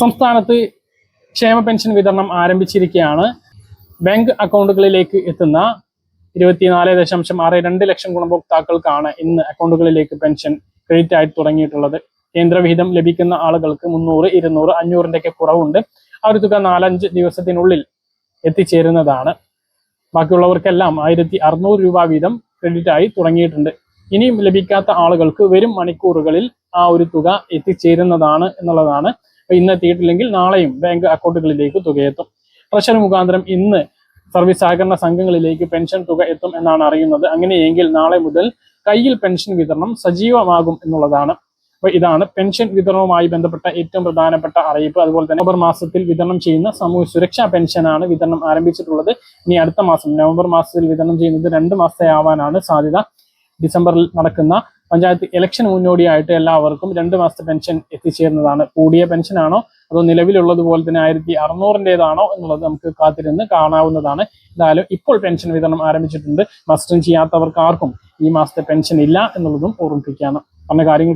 സംസ്ഥാനത്ത് ക്ഷേമ പെൻഷൻ വിതരണം ആരംഭിച്ചിരിക്കുകയാണ്. ബാങ്ക് അക്കൗണ്ടുകളിലേക്ക് എത്തുന്ന ഇരുപത്തിനാല് ദശാംശം ആറ് രണ്ട് ലക്ഷം ഗുണഭോക്താക്കൾക്കാണ് ഇന്ന് അക്കൗണ്ടുകളിലേക്ക് പെൻഷൻ ക്രെഡിറ്റ് ആയി തുടങ്ങിയിട്ടുള്ളത്. കേന്ദ്രവിഹിതം ലഭിക്കുന്ന ആളുകൾക്ക് മുന്നൂറ് ഇരുന്നൂറ് അഞ്ഞൂറിന്റെയൊക്കെ കുറവുണ്ട്. ആ ഒരു തുക നാലഞ്ച് ദിവസത്തിനുള്ളിൽ എത്തിച്ചേരുന്നതാണ്. ബാക്കിയുള്ളവർക്കെല്ലാം ആയിരത്തി അറുന്നൂറ് രൂപ വീതം ക്രെഡിറ്റ് ആയി തുടങ്ങിയിട്ടുണ്ട്. ഇനിയും ലഭിക്കാത്ത ആളുകൾക്ക് വരും മണിക്കൂറുകളിൽ ആ ഒരു തുക എത്തിച്ചേരുന്നതാണ് എന്നുള്ളതാണ്. ഇന്ന് എത്തിയിട്ടില്ലെങ്കിൽ നാളെയും ബാങ്ക് അക്കൗണ്ടുകളിലേക്ക് തുക എത്തും. ട്രഷറി മുഖാന്തരം ഇന്ന് സർവീസ് സഹകരണ സംഘങ്ങളിലേക്ക് പെൻഷൻ തുക എത്തും എന്നാണ് അറിയുന്നത്. അങ്ങനെയെങ്കിൽ നാളെ മുതൽ കയ്യിൽ പെൻഷൻ വിതരണം സജീവമാകും എന്നുള്ളതാണ്. അപ്പൊ ഇതാണ് പെൻഷൻ വിതരണവുമായി ബന്ധപ്പെട്ട ഏറ്റവും പ്രധാനപ്പെട്ട അറിയിപ്പ്. അതുപോലെ തന്നെ നവംബർ മാസത്തിൽ വിതരണം ചെയ്യുന്ന സമൂഹ സുരക്ഷാ പെൻഷനാണ് വിതരണം ആരംഭിച്ചിട്ടുള്ളത്. ഇനി അടുത്ത മാസം നവംബർ മാസത്തിൽ വിതരണം ചെയ്യുന്നത് രണ്ട് മാസത്തെ ആവാനാണ് സാധ്യത. ഡിസംബറിൽ നടക്കുന്ന പഞ്ചായത്ത് ഇലക്ഷൻ മുന്നോടിയായിട്ട് എല്ലാവർക്കും രണ്ട് മാസത്തെ പെൻഷൻ എത്തിച്ചേരുന്നതാണ്. കൂടിയ പെൻഷനാണോ അതോ നിലവിലുള്ളതുപോലെ തന്നെ ആയിരത്തി അറുന്നൂറിന്റെതാണോ എന്നുള്ളത് നമുക്ക് കാത്തിരുന്ന് കാണാവുന്നതാണ്. എന്തായാലും ഇപ്പോൾ പെൻഷൻ വിതരണം ആരംഭിച്ചിട്ടുണ്ട്. മസ്റ്റർ ചെയ്യാത്തവർക്ക് ആർക്കും ഈ മാസത്തെ പെൻഷൻ ഇല്ല എന്നുള്ളതും ഓർമ്മിപ്പിക്കുകയാണ്. പറഞ്ഞ കാര്യങ്ങൾ